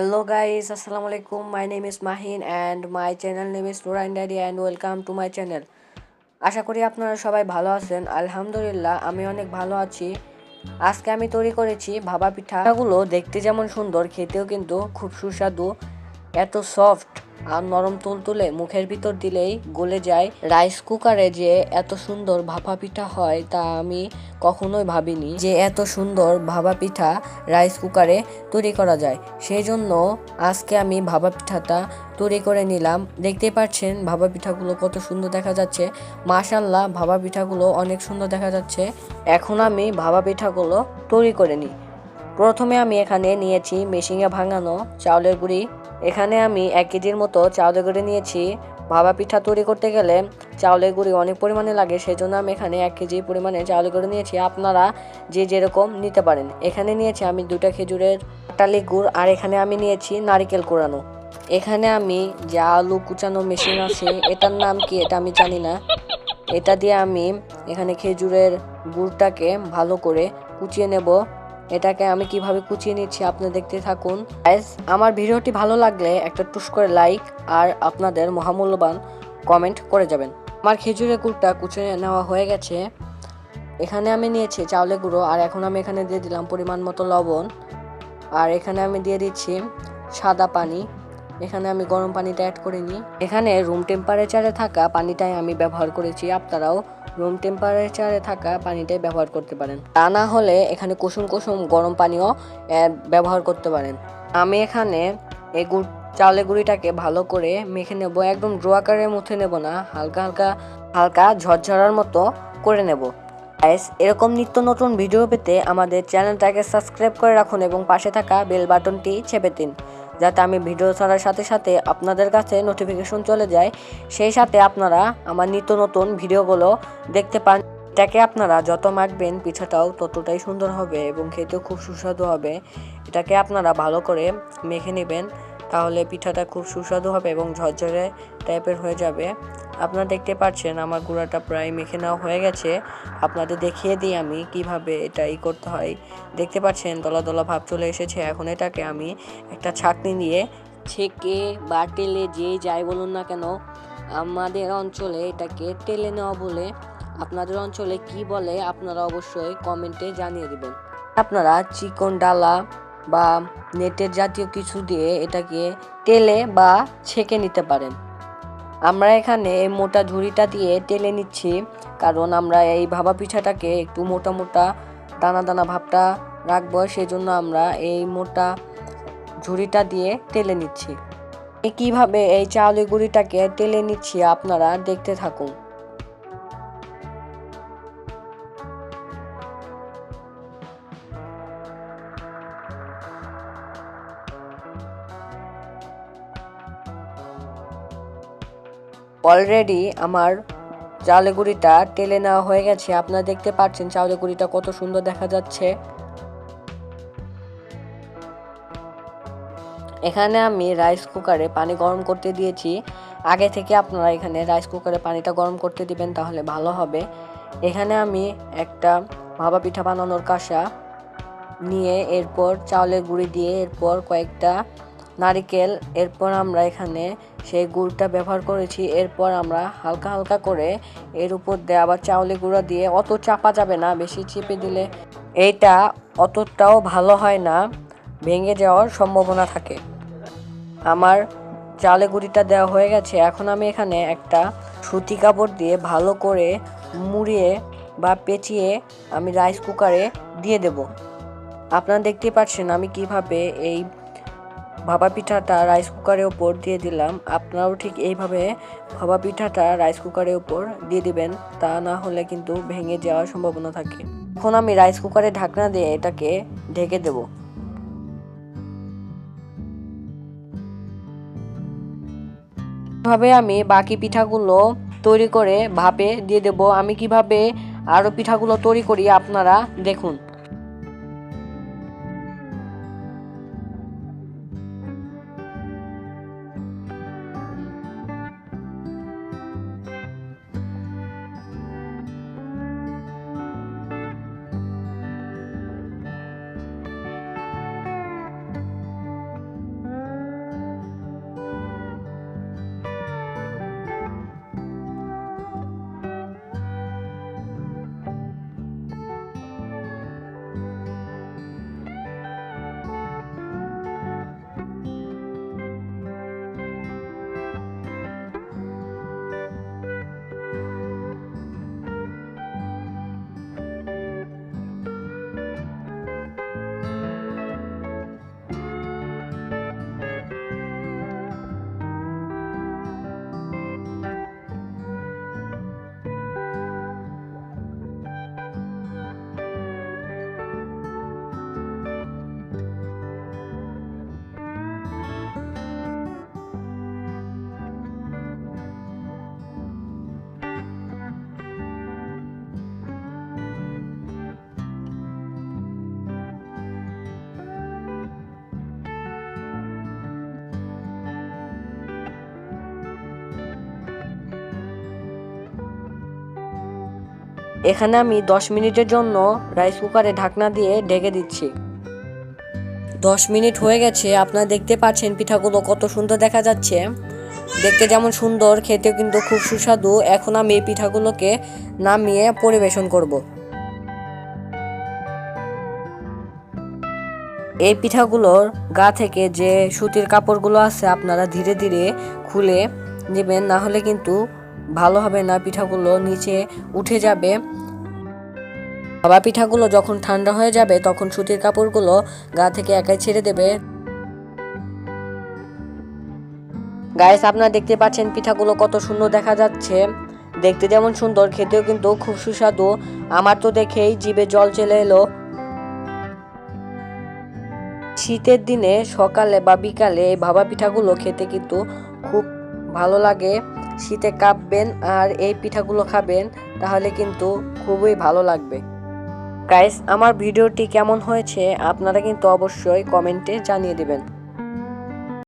Hello guys, Assalamualaikum. My name is Mahin and my channel name is Nuran Daddy and welcome to my channel. আশা করি আপনারা সবাই ভালো আছেন আলহামদুলিল্লাহ আমি অনেক ভালো আছি আজকে আমি তৈরি করেছি ভাবা পিঠাগুলো দেখতে যেমন সুন্দর খেতেও কিন্তু খুব সুস্বাদু এত সফট আর নরম তুলতুলে মুখের ভিতর দিলেই গলে যায়। রাইস কুকারে যে এত সুন্দর ভাপা পিঠা হয় তা আমি কখনোই ভাবিনি যে এত সুন্দর ভাবা পিঠা রাইস কুকারে তৈরি করা যায়। সেই জন্য আজকে আমি ভাবা পিঠাটা তৈরি করে নিলাম। দেখতেই পাচ্ছেন ভাবা পিঠাগুলো কত সুন্দর দেখা যাচ্ছে। মাশাল্লাহ ভাবা পিঠাগুলো অনেক সুন্দর দেখা যাচ্ছে। এখন আমি ভাবা পিঠাগুলো তৈরি করে নিই। প্রথমে আমি এখানে নিয়েছি মেশিনে ভাঙানো চাউলের গুঁড়ি। এখানে আমি এক কেজির মতো চাউলের গুঁড়ি নিয়েছি। ভাবা পিঠা তৈরি করতে গেলে চাউলের গুঁড়ি অনেক পরিমাণে লাগে সেই জন্য আমি এখানে এক কেজি পরিমাণে চাউলের গুঁড়ি নিয়েছি। আপনারা যে যেরকম নিতে পারেন। এখানে নিয়েছি আমি দুটা খেজুরের টালি গুড়, আর এখানে আমি নিয়েছি নারিকেল কোরানো। এখানে আমি যা আলু কুচানো মেশিন আছে, এটার নাম কি এটা আমি জানি না। এটা দিয়ে আমি এখানে খেজুরের গুড়টাকে ভালো করে কুচিয়ে নেব। এটাকে আমি কীভাবে কুচিয়ে নিচ্ছি আপনি দেখতে থাকুন। আমার ভিডিওটি ভালো লাগলে একটা টুস করে লাইক আর আপনাদের মহামূল্যবান কমেন্ট করে যাবেন। আমার খেজুরের গুড়টা কুচিয়ে নেওয়া হয়ে গেছে। এখানে আমি নিয়েছি চাউলের গুঁড়ো আর এখন আমি এখানে দিয়ে দিলাম পরিমাণ মতো লবণ। আর এখানে আমি দিয়ে দিচ্ছি সাদা পানি। এখানে আমি গরম পানিটা অ্যাড করে নিই। এখানে রুম টেম্পারেচারে থাকা পানিটাই আমি ব্যবহার করেছি। আপনারাও রুম টেম্পারেচারে থাকা পানিটাই ব্যবহার করতে পারেন। তা না হলে এখানে কুসুম কুসুম গরম পানিও ব্যবহার করতে পারেন। আমি এখানে এই গুড় চাউলের গুঁড়িটাকে ভালো করে মেখে নেব। একদম ড্রো আকারে মুথে নেব না, হালকা হালকা হালকা ঝরঝরার মতো করে নেব। গাইস এরকম নিত্য নতুন ভিডিও পেতে আমাদের চ্যানেলটাকে সাবস্ক্রাইব করে রাখুন এবং পাশে থাকা বেল বাটনটি চেপে দিন। যাতে আমি ভিডিও ছাড়ার সাথে সাথে আপনাদের কাছে নোটিফিকেশন চলে যায়। সেই সাথে আপনারা আমার নিত্য নতুন ভিডিওগুলো দেখতে পান। এটাকে আপনারা যত মাখবেন পিঠাটাও ততটাই সুন্দর হবে এবং খেতেও খুব সুস্বাদু হবে। এটাকে আপনারা ভালো করে মেখে নেবেন। তাহলে পিঠাটা খুব সুস্বাদু হবে এবং ঝরঝরে টাইপের হয়ে যাবে। আপনারা দেখতে পাচ্ছেন আমার গুঁড়াটা প্রায় মেখে নেওয়া হয়ে গেছে। আপনাদের দেখিয়ে দিই আমি কীভাবে এটা ই করতে হয়। দেখতে পাচ্ছেন দলা দলা ভাব চলে এসেছে। এখন এটাকে আমি একটা ছাঁকনি দিয়ে ছেঁকে বা টেলে যেই যাই বলুন না কেন, আমাদের অঞ্চলে এটাকে টেলে নেওয়া বলে আপনাদের অঞ্চলে কি বলে আপনারা অবশ্যই কমেন্টে জানিয়ে দেবেন। আপনারা চিকন ডালা বা নেটের জাতীয় কিছু দিয়ে এটাকে তেলে বা ছেঁকে নিতে পারেন। আমরা এখানে এই মোটা ঝুড়িটা দিয়ে টেলে নিচ্ছি, কারণ আমরা এই ভাবা পিঠাটাকে একটু মোটা মোটা দানা দানা ভাবটা রাখব সেই জন্য আমরা এই মোটা ঝুড়িটা দিয়ে তেলে নিচ্ছি। কীভাবে এই চাউলের গুঁড়িটাকে তেলে নিচ্ছি আপনারা দেখতে থাকুন। অলরেডি আমার চাউলের গুঁড়িটা টেলে নেওয়া হয়ে গেছে। আপনারা দেখতে পাচ্ছেন চাউলের গুঁড়িটা কত সুন্দর দেখা যাচ্ছে। এখানে আমি রাইস কুকারে পানি গরম করতে দিয়েছি। আগে থেকে আপনারা এখানে রাইস কুকারে পানিটা গরম করতে দিবেন, তাহলে ভালো হবে। এখানে আমি একটা ভাবা পিঠা বানানোর কাঁসা নিয়ে এরপর চাউলের গুঁড়ি দিয়ে এরপর কয়েকটা নারিকেল, এরপর আমরা এখানে সেই গুড়টা ব্যবহার করেছি। এরপর আমরা হালকা হালকা করে এর উপর দিয়ে আবার চাউলের গুঁড়া দিয়ে, অত চাপা যাবে না, বেশি চেপে দিলে এইটা অতটাও ভালো হয় না, ভেঙে যাওয়ার সম্ভাবনা থাকে। আমার চালে গুঁড়িটা দেওয়া হয়ে গেছে। এখন আমি এখানে একটা সুতি কাপড় দিয়ে ভালো করে মুড়িয়ে বা পেঁচিয়ে আমি রাইস কুকারে দিয়ে দেব। আপনারা দেখতেই পাচ্ছেন আমি কীভাবে এই ভাপা পিঠাটা রাইস কুকারের ওপর দিয়ে দিলাম। আপনারাও ঠিক এইভাবে ভাপা পিঠাটা রাইস কুকারের ওপর দিয়ে দিবেন, তা না হলে কিন্তু ভেঙে যাওয়ার সম্ভাবনা থাকে। এখন আমি রাইস কুকারে ঢাকনা দিয়ে এটাকে ঢেকে দেবো। ভাবে আমি বাকি পিঠাগুলো তৈরি করে ভাপে দিয়ে দেব। আমি কীভাবে আরও পিঠাগুলো তৈরি করি আপনারা দেখুন। এখানে আমি দশ মিনিটের জন্য রাইস কুকারে ঢাকনা দিয়ে ঢেকে দিচ্ছি। দশ মিনিট হয়ে গেছে, আপনারা দেখতে পাচ্ছেন পিঠাগুলো কত সুন্দর দেখা যাচ্ছে। দেখতে যেমন সুন্দর, খেতেও কিন্তু খুব সুস্বাদু। এখন আমি এই পিঠাগুলোকে নামিয়ে পরিবেশন করব। এই পিঠাগুলোর গা থেকে যে সুতির কাপড়গুলো আছে, আপনারা ধীরে ধীরে খুলে নেবেন, না হলে কিন্তু ভালো হবে না, পিঠাগুলো নিচে উঠে যাবে। ভাবা পিঠাগুলো যখন ঠান্ডা হয়ে যাবে, তখন সুতির কাপড়গুলো গা থেকে একাই ছেড়ে দেবে। গাইস আপনারা দেখতে পাচ্ছেন পিঠাগুলো কত সুন্দর দেখা যাচ্ছে। দেখতে যেমন সুন্দর, খেতেও কিন্তু খুব সুস্বাদু। আমার তো দেখেই জিভে জল চলে এলো। শীতের দিনে সকালে বা বিকালে এই ভাবা পিঠাগুলো খেতে কিন্তু খুব ভালো লাগে। শীতে কাঁপবেন আর এই পিঠাগুলো খাবেন, তাহলে কিন্তু খুবই ভালো লাগবে। গাইস আমার ভিডিওটি কেমন হয়েছে আপনারা কিন্তু অবশ্যই কমেন্টে জানিয়ে দেবেন।